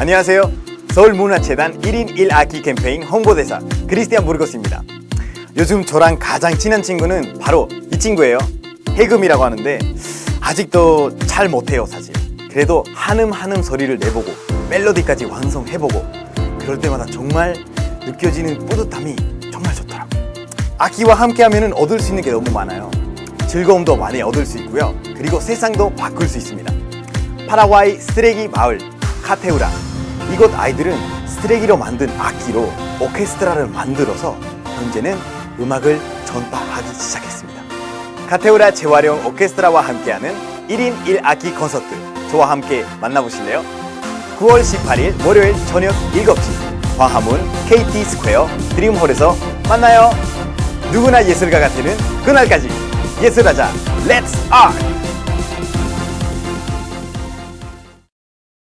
안녕하세요. 서울문화재단 1인 1악기 캠페인 홍보대사 크리스티안 부르거스입니다. 요즘 저랑 가장 친한 친구는 바로 이 친구예요. 해금이라고 하는데 아직도 잘 못해요 사실. 그래도 한음 한음 소리를 내보고 멜로디까지 완성해보고 그럴 때마다 정말 느껴지는 뿌듯함이 정말 좋더라고요. 악기와 함께하면 얻을 수 있는 게 너무 많아요. 즐거움도 많이 얻을 수 있고요. 그리고 세상도 바꿀 수 있습니다. 파라과이 쓰레기 마을 카테우라 이곳 아이들은 쓰레기로 만든 악기로 오케스트라를 만들어서 현재는 음악을 전파하기 시작했습니다. 카테우라 재활용 오케스트라와 함께하는 1인 1악기 콘서트 저와 함께 만나보실래요? 9월 18일 월요일 저녁 7시 광화문 KT 스퀘어 드림홀에서 만나요. 누구나 예술가가 되는 그날까지 예술하자 렛츠 아트